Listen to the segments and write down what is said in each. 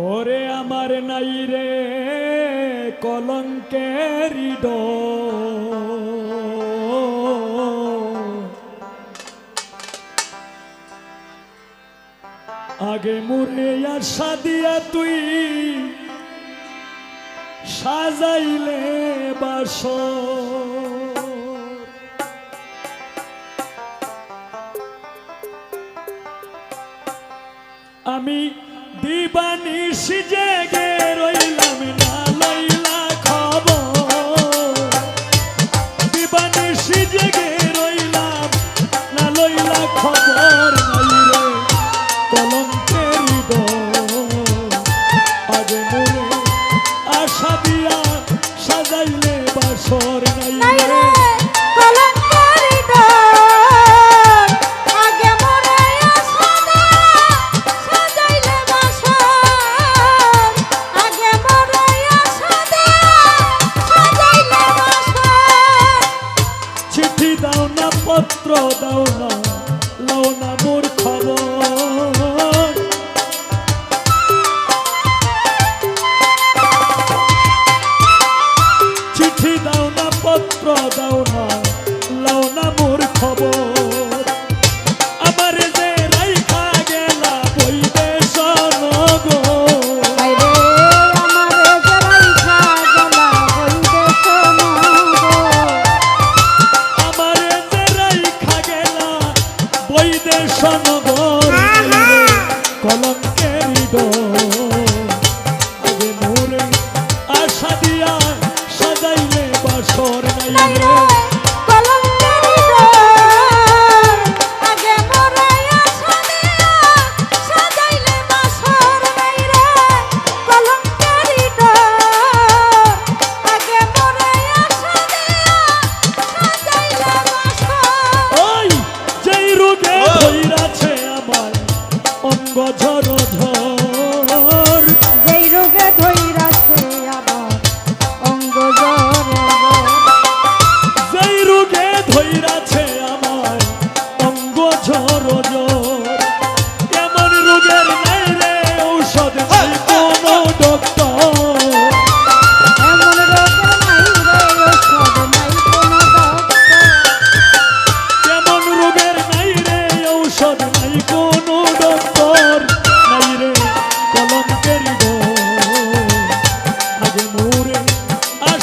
ওরে আমার নাই রে কলঙ্কের আগে মুরে আর সাদিয়া তুই সাজাইলে বাস আমি দিবানিশ জেগে রইলাম না লইলা খবর। দিবানিশ জেগে রইলাম না লইলা খবর আশা দিয়া সাজাইলে বাসরে দাও সনগর কলঙ্কের আগে মোরে আশা দিয়া সাজাইলে বাসর নাই ঝর ঝর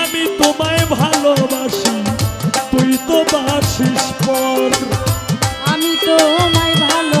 আমি তোমায় ভালোবাসি তুই তো বাসিস পর। আমি তোমায় ভালো